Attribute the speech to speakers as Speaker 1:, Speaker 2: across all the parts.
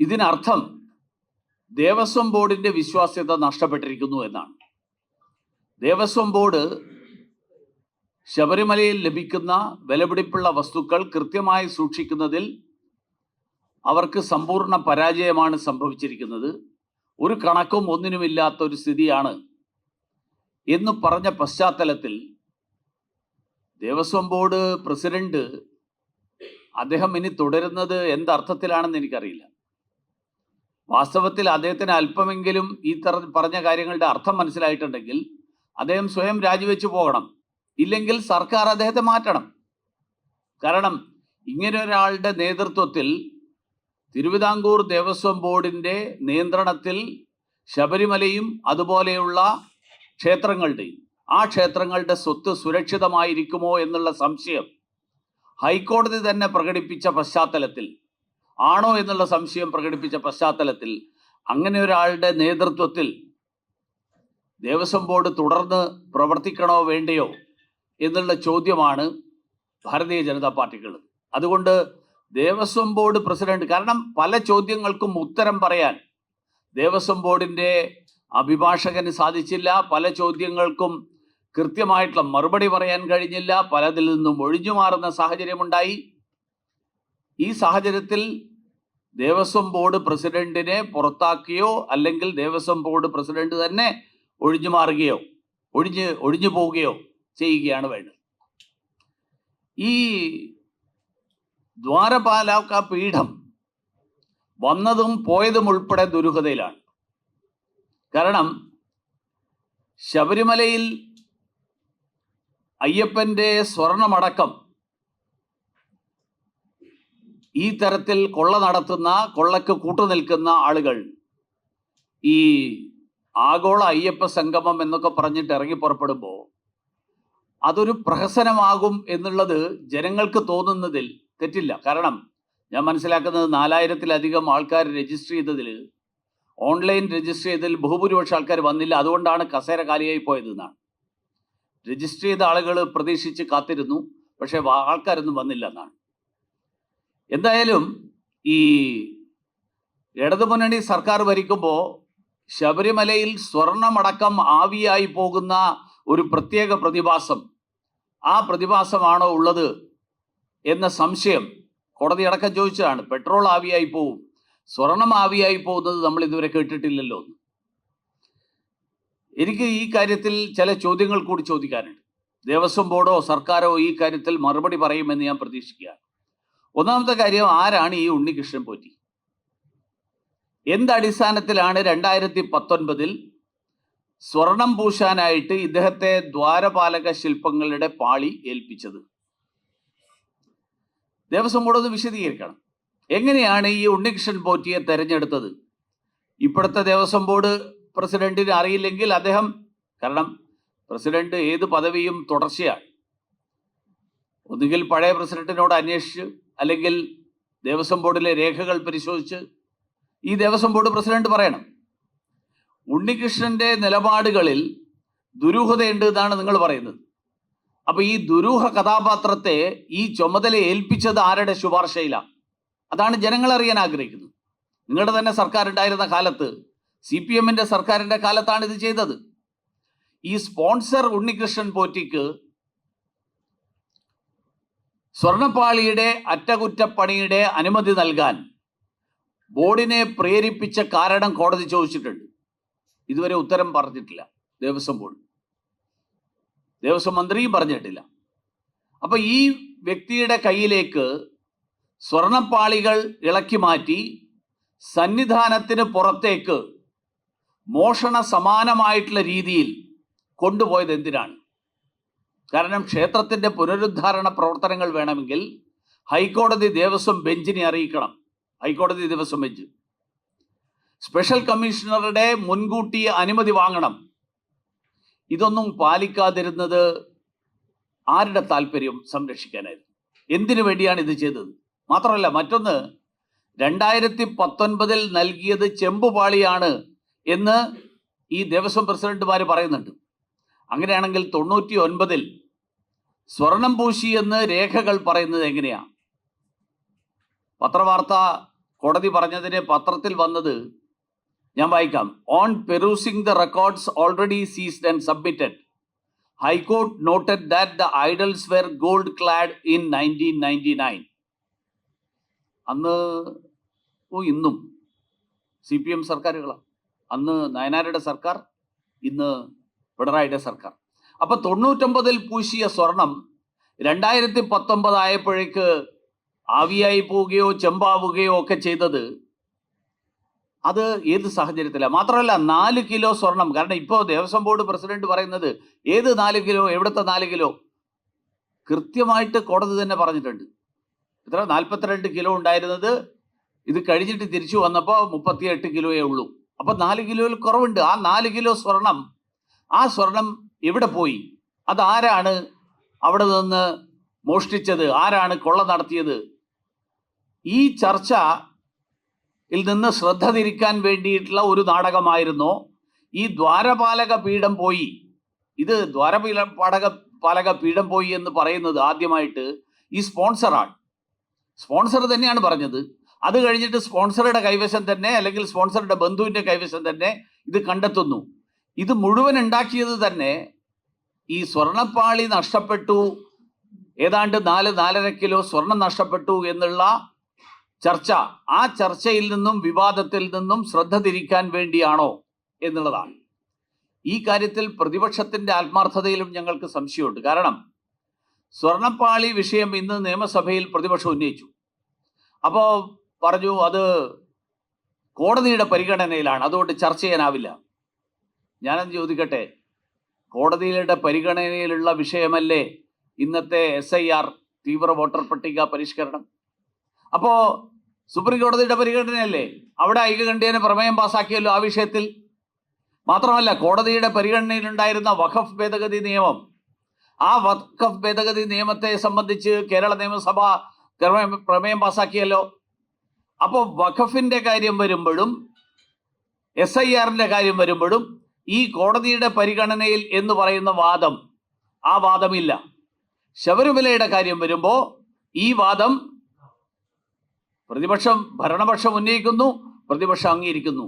Speaker 1: ഇതിനർത്ഥം ദേവസ്വം ബോർഡിന്റെ വിശ്വാസ്യത നഷ്ടപ്പെട്ടിരിക്കുന്നു എന്നാണ്. ദേവസ്വം ബോർഡ് ശബരിമലയിൽ ലഭിക്കുന്ന വിലപിടിപ്പുള്ള വസ്തുക്കൾ കൃത്യമായി സൂക്ഷിക്കുന്നതിൽ അവർക്ക് സമ്പൂർണ പരാജയമാണ് സംഭവിച്ചിരിക്കുന്നത്. ഒരു കണക്കും ഒന്നിനുമില്ലാത്ത ഒരു സ്ഥിതിയാണ്. എന്ന് പറഞ്ഞ പശ്ചാത്തലത്തിൽ ദേവസ്വം ബോർഡ് പ്രസിഡന്റ് അദ്ദേഹം ഇനി തുടരുന്നത് എന്തർത്ഥത്തിലാണെന്ന് എനിക്കറിയില്ല. വാസ്തവത്തിൽ അദ്ദേഹത്തിന് അല്പമെങ്കിലും ഈ തര പറഞ്ഞ കാര്യങ്ങളുടെ അർത്ഥം മനസ്സിലായിട്ടുണ്ടെങ്കിൽ അദ്ദേഹം സ്വയം രാജിവെച്ചു പോകണം. ഇല്ലെങ്കിൽ സർക്കാർ അദ്ദേഹത്തെ മാറ്റണം. കാരണം ഇങ്ങനെ ഒരാളുടെ നേതൃത്വത്തിൽ തിരുവിതാംകൂർ ദേവസ്വം ബോർഡിന്റെ നിയന്ത്രണത്തിൽ ശബരിമലയും അതുപോലെയുള്ള ക്ഷേത്രങ്ങളുടെയും ആ ക്ഷേത്രങ്ങളുടെ സ്വത്ത് സുരക്ഷിതമായിരിക്കുമോ എന്നുള്ള സംശയം ഹൈക്കോടതി തന്നെ പ്രകടിപ്പിച്ച പശ്ചാത്തലത്തിൽ ആണോ എന്നുള്ള സംശയം പ്രകടിപ്പിച്ച പശ്ചാത്തലത്തിൽ അങ്ങനെ ഒരാളുടെ നേതൃത്വത്തിൽ ദേവസ്വം ബോർഡ് തുടർന്ന് പ്രവർത്തിക്കണോ വേണ്ടയോ എന്നുള്ള ചോദ്യമാണ് ഭാരതീയ ജനതാ പാർട്ടിക്കുള്ളത്. അതുകൊണ്ട് ദേവസ്വം ബോർഡ് പ്രസിഡന്റ് കാരണം പല ചോദ്യങ്ങൾക്കും ഉത്തരം പറയാൻ ദേവസ്വം ബോർഡിന്റെ അഭിഭാഷകന് സാധിച്ചില്ല. പല ചോദ്യങ്ങൾക്കും കൃത്യമായിട്ടുള്ള മറുപടി പറയാൻ കഴിഞ്ഞില്ല. പലതിൽ നിന്നും ഒഴിഞ്ഞു മാറുന്ന സാഹചര്യമുണ്ടായി. ഈ സാഹചര്യത്തിൽ ദേവസ്വം ബോർഡ് പ്രസിഡന്റിനെ പുറത്താക്കുകയോ അല്ലെങ്കിൽ ദേവസ്വം ബോർഡ് പ്രസിഡന്റ് തന്നെ ഒഴിഞ്ഞു മാറുകയോ ഒഴിഞ്ഞ് ഒഴിഞ്ഞു പോവുകയോ ചെയ്യുകയാണ് വേണ്ടത്. ഈ ദ്വാരപാലാക്ക പീഠം വന്നതും പോയതും ഉൾപ്പെടെ ദുരൂഹതയിലാണ്. കാരണം ശബരിമലയിൽ അയ്യപ്പന്റെ സ്വർണമടക്കം ഈ തരത്തിൽ കൊള്ള നടത്തുന്ന കൊള്ളക്ക് കൂട്ടുനിൽക്കുന്ന ആളുകൾ ഈ ആഗോള അയ്യപ്പ സംഗമം എന്നൊക്കെ പറഞ്ഞിട്ട് ഇറങ്ങി പുറപ്പെടുമ്പോൾ അതൊരു പ്രഹസനമാകും എന്നുള്ളത് ജനങ്ങൾക്ക് തോന്നുന്നതിൽ തെറ്റില്ല. കാരണം ഞാൻ മനസ്സിലാക്കുന്നത് നാലായിരത്തിലധികം ആൾക്കാർ രജിസ്റ്റർ ചെയ്തതിൽ ഓൺലൈൻ രജിസ്റ്റർ ചെയ്തതിൽ ബഹുഭൂരിപക്ഷം ആൾക്കാർ വന്നില്ല. അതുകൊണ്ടാണ് കസേര കാലിയായി പോയതെന്നാണ് രജിസ്റ്റർ ചെയ്ത ആളുകൾ പ്രതീക്ഷിച്ച് കാത്തിരുന്നു. പക്ഷേ ആൾക്കാരൊന്നും വന്നില്ല എന്നാണ്. എന്തായാലും ഈ ഇടതുമുന്നണി സർക്കാർ ഭരിക്കുമ്പോൾ ശബരിമലയിൽ സ്വർണമടക്കം ആവിയായി പോകുന്ന ഒരു പ്രത്യേക പ്രതിഭാസം. ആ പ്രതിഭാസമാണോ ഉള്ളത് എന്ന സംശയം കോടതി അടക്കം ചോദിച്ചതാണ്. പെട്രോൾ ആവിയായി പോവും. സ്വർണം ആവിയായി പോകുന്നത് നമ്മൾ ഇതുവരെ കേട്ടിട്ടില്ലല്ലോ. എനിക്ക് ഈ കാര്യത്തിൽ ചില ചോദ്യങ്ങൾ കൂടി ചോദിക്കാനുണ്ട്. ദേവസ്വം ബോർഡോ സർക്കാരോ ഈ കാര്യത്തിൽ മറുപടി പറയുമെന്ന് ഞാൻ പ്രതീക്ഷിക്കുകയാണ്. ഒന്നാമത്തെ കാര്യം ആരാണ് ഈ ഉണ്ണികൃഷ്ണൻ പോറ്റി? എന്തടിസ്ഥാനത്തിലാണ് രണ്ടായിരത്തി പത്തൊൻപതിൽ സ്വർണം പൂശാനായിട്ട് ഇദ്ദേഹത്തെ ദ്വാരപാലക ശില്പങ്ങളുടെ പാളി ഏൽപ്പിച്ചത്? ദേവസ്വം ബോർഡ് ഒന്ന് വിശദീകരിക്കണം. എങ്ങനെയാണ് ഈ ഉണ്ണികൃഷ്ണൻ പോറ്റിയെ തെരഞ്ഞെടുത്തത്? ഇപ്പോഴത്തെ ദേവസ്വം ബോർഡ് പ്രസിഡന്റിന് അറിയില്ലെങ്കിൽ അദ്ദേഹം കാരണം പ്രസിഡന്റ് ഏത് പദവിയും തുടർച്ചയാണ്. ഒന്നുകിൽ പഴയ പ്രസിഡന്റിനോട് അന്വേഷിച്ച് അല്ലെങ്കിൽ ദേവസ്വം ബോർഡിലെ രേഖകൾ പരിശോധിച്ച് ഈ ദേവസ്വം ബോർഡ് പ്രസിഡന്റ് പറയണം. ഉണ്ണികൃഷ്ണന്റെ നിലപാടുകളിൽ ദുരൂഹതയുണ്ട് എന്നാണ് നിങ്ങൾ പറയുന്നത്. അപ്പൊ ഈ ദുരൂഹ കഥാപാത്രത്തെ ഈ ചുമതല ഏൽപ്പിച്ചത് ആരുടെ ശുപാർശയിലാണ് അതാണ് ജനങ്ങൾ അറിയാൻ ആഗ്രഹിക്കുന്നത്. നിങ്ങളുടെ തന്നെ സർക്കാർ ഉണ്ടായിരുന്ന കാലത്ത് സി പി എമ്മിന്റെ സർക്കാരിന്റെ കാലത്താണ് ഇത് ചെയ്തത്. ഈ സ്പോൺസർ ഉണ്ണികൃഷ്ണൻ പോറ്റിക്ക് സ്വർണപ്പാളിയുടെ അറ്റകുറ്റപ്പണിയുടെ അനുമതി നൽകാൻ ബോർഡിനെ പ്രേരിപ്പിച്ച കാരണം കോടതി ചോദിച്ചിട്ടുണ്ട്. ഇതുവരെ ഉത്തരം പറഞ്ഞിട്ടില്ല. ദേവസ്വം ബോർഡ്. ദേവസ്വം മന്ത്രിയും പറഞ്ഞിട്ടില്ല. അപ്പൊ ഈ വ്യക്തിയുടെ കയ്യിലേക്ക് സ്വർണപ്പാളികൾ ഇളക്കി മാറ്റി സന്നിധാനത്തിന് പുറത്തേക്ക് മോഷണ സമാനമായിട്ടുള്ള രീതിയിൽ കൊണ്ടുപോയത് എന്തിനാണ്? കാരണം ക്ഷേത്രത്തിന്റെ പുനരുദ്ധാരണ പ്രവർത്തനങ്ങൾ വേണമെങ്കിൽ ഹൈക്കോടതി ദേവസ്വം ബെഞ്ചിനെ അറിയിക്കണം. ഹൈക്കോടതി ദേവസ്വം ബെഞ്ച്. സ്പെഷ്യൽ കമ്മീഷണറുടെ മുൻകൂട്ടി അനുമതി വാങ്ങണം. ഇതൊന്നും പാലിക്കാതിരുന്നത് ആരുടെ താല്പര്യം സംരക്ഷിക്കാനായിരുന്നു? എന്തിനു വേണ്ടിയാണ് ഇത് ചെയ്തത്? മാത്രമല്ല മറ്റൊന്ന് രണ്ടായിരത്തി പത്തൊൻപതിൽ നൽകിയത് ചെമ്പുപാളിയാണ് എന്ന് ഈ ദേവസ്വം പ്രസിഡന്റുമാർ പറയുന്നുണ്ട്. അങ്ങനെയാണെങ്കിൽ തൊണ്ണൂറ്റി ഒൻപതിൽ സ്വർണം പൂശി എന്ന് രേഖകൾ പറയുന്നത് എങ്ങനെയാ? പത്രവാർത്ത കോടതി പറഞ്ഞതിന് പത്രത്തിൽ വന്നത് ഞാൻ വായിക്കാം. On perusing the records already seized and submitted high court noted that the idols were gold clad in nineteen ninety nine അന്ന് ഓ ഇന്നും സി പി എം സർക്കാരുകളാണ് അന്ന് നയനാരുടെ സർക്കാർ ഇന്ന് പിണറായിയുടെ സർക്കാർ. അപ്പൊ തൊണ്ണൂറ്റൊമ്പതിൽ പൂശിയ സ്വർണം രണ്ടായിരത്തി പത്തൊമ്പത് ആയപ്പോഴേക്ക് ആവിയായി പോവുകയോ ചെമ്പാവുകയോ ഒക്കെ ചെയ്തത് അത് ഏത് സാഹചര്യത്തിലാണ് മാത്രമല്ല നാല് കിലോ സ്വർണം കാരണം ഇപ്പോൾ ദേവസ്വം ബോർഡ് പ്രസിഡന്റ് പറയുന്നത് ഏത് നാല് കിലോ എവിടുത്തെ നാല് കിലോ? കൃത്യമായിട്ട് കോടതി തന്നെ പറഞ്ഞിട്ടുണ്ട്. ഇത്ര നാൽപ്പത്തിരണ്ട് കിലോ ഉണ്ടായിരുന്നത്. ഇത് കഴിഞ്ഞിട്ട് തിരിച്ചു വന്നപ്പോൾ മുപ്പത്തിയെട്ട് കിലോയേ ഉള്ളൂ. അപ്പൊ നാല് കിലോയിൽ കുറവുണ്ട്. ആ നാല് കിലോ സ്വർണം ആ സ്വർണം എവിടെ പോയി? അതാരാണ് അവിടെ നിന്ന് മോഷ്ടിച്ചത്? ആരാണ് കൊള്ള നടത്തിയത്? ഈ ചർച്ച ിൽ നിന്ന് ശ്രദ്ധ തിരിക്കാൻ വേണ്ടിയിട്ടുള്ള ഒരു നാടകമായിരുന്നു. ഈ ദ്വാരപാലക പീഠം പോയി. ഇത് ദ്വാരപീഠ പാടക പാലക പീഠം പോയി എന്ന് പറയുന്നത് ആദ്യമായിട്ട് ഈ സ്പോൺസറാണ് സ്പോൺസർ തന്നെയാണ് പറഞ്ഞത്. അത് കഴിഞ്ഞിട്ട് സ്പോൺസറുടെ കൈവശം തന്നെ അല്ലെങ്കിൽ സ്പോൺസറുടെ ബന്ധുവിന്റെ കൈവശം തന്നെ ഇത് കണ്ടെത്തുന്നു. ഇത് മുഴുവൻ ഉണ്ടാക്കിയത് തന്നെ ഈ സ്വർണപ്പാളി നഷ്ടപ്പെട്ടു. ഏതാണ്ട് നാല് നാലര കിലോ സ്വർണം നഷ്ടപ്പെട്ടു എന്നുള്ള ചർച്ച ആ ചർച്ചയിൽ നിന്നും വിവാദത്തിൽ നിന്നും ശ്രദ്ധ തിരിക്കാൻ വേണ്ടിയാണോ എന്നുള്ളതാണ്. ഈ കാര്യത്തിൽ പ്രതിപക്ഷത്തിന്റെ ആത്മാർത്ഥതയിലും ഞങ്ങൾക്ക് സംശയമുണ്ട്. കാരണം സ്വർണപ്പാളി വിഷയം ഇന്ന് നിയമസഭയിൽ പ്രതിപക്ഷം ഉന്നയിച്ചു. അപ്പോൾ പറഞ്ഞു അത് കോടതിയുടെ പരിഗണനയിലാണ്. അതുകൊണ്ട് ചർച്ച ചെയ്യാനാവില്ല. ഞാനത് ചോദിക്കട്ടെ? കോടതിയുടെ പരിഗണനയിലുള്ള വിഷയമല്ലേ ഇന്നത്തെ എസ് ഐ ആർ തീവ്ര വോട്ടർ പട്ടിക പരിഷ്കരണം? അപ്പോ സുപ്രീം കോടതിയുടെ പരിഗണനയല്ലേ? അവിടെ ഐകകണ്ഠ്യേന പ്രമേയം പാസാക്കിയല്ലോ ആ വിഷയത്തിൽ? മാത്രമല്ല കോടതിയുടെ പരിഗണനയിലുണ്ടായിരുന്ന വഖഫ് ഭേദഗതി നിയമം. ആ വഖഫ് ഭേദഗതി നിയമത്തെ സംബന്ധിച്ച് കേരള നിയമസഭ പ്രമേയം- പ്രമേയം പാസാക്കിയല്ലോ. അപ്പോൾ വഖഫിന്റെ കാര്യം വരുമ്പോഴും എസ് ഐ ആറിന്റെ കാര്യം വരുമ്പോഴും ഈ കോടതിയുടെ പരിഗണനയിൽ എന്ന് പറയുന്ന വാദം ആ വാദമില്ല. ശബരിമലയുടെ കാര്യം വരുമ്പോൾ ഈ വാദം പ്രതിപക്ഷം ഭരണപക്ഷം ഉന്നയിക്കുന്നു പ്രതിപക്ഷം അംഗീകരിക്കുന്നു.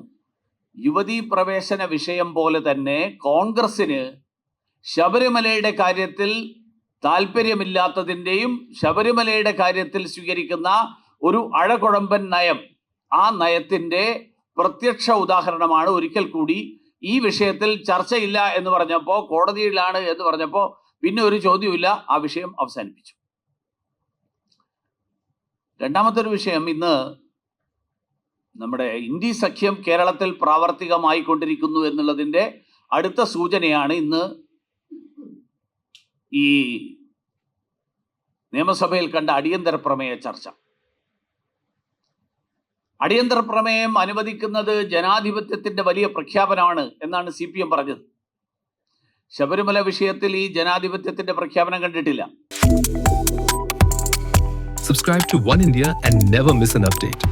Speaker 1: യുവതീ പ്രവേശന വിഷയം പോലെ തന്നെ കോൺഗ്രസിന് ശബരിമലയുടെ കാര്യത്തിൽ താല്പര്യമില്ലാത്തതിന്റെയും ശബരിമലയുടെ കാര്യത്തിൽ സ്വീകരിക്കുന്ന ഒരു അഴകുഴമ്പൻ നയം ആ നയത്തിന്റെ പ്രത്യക്ഷ ഉദാഹരണമാണ് ഒരിക്കൽ കൂടി ഈ വിഷയത്തിൽ ചർച്ചയില്ല എന്ന് പറഞ്ഞപ്പോൾ കോടതിയിലാണ് എന്ന് പറഞ്ഞപ്പോൾ പിന്നെ ഒരു ചോദ്യമില്ല ആ വിഷയം അവസാനിപ്പിച്ചു. രണ്ടാമത്തെ ഒരു വിഷയം ഇന്ന് നമ്മുടെ ഇന്ത്യ സഖ്യം കേരളത്തിൽ പ്രാവർത്തികമായി കൊണ്ടിരിക്കുന്നു എന്നുള്ളതിന്റെ അടുത്ത സൂചനയാണ് ഇന്ന് ഈ നിയമസഭയിൽ കണ്ട അടിയന്തര പ്രമേയ ചർച്ച. അടിയന്തര പ്രമേയം അനുവദിക്കുന്നത് ജനാധിപത്യത്തിന്റെ വലിയ പ്രഖ്യാപനമാണ് എന്നാണ് സി പി എം പറഞ്ഞത് ശബരിമല വിഷയത്തിൽ ഈ ജനാധിപത്യത്തിന്റെ പ്രഖ്യാപനം കണ്ടിട്ടില്ല
Speaker 2: subscribe to One India and never miss an update.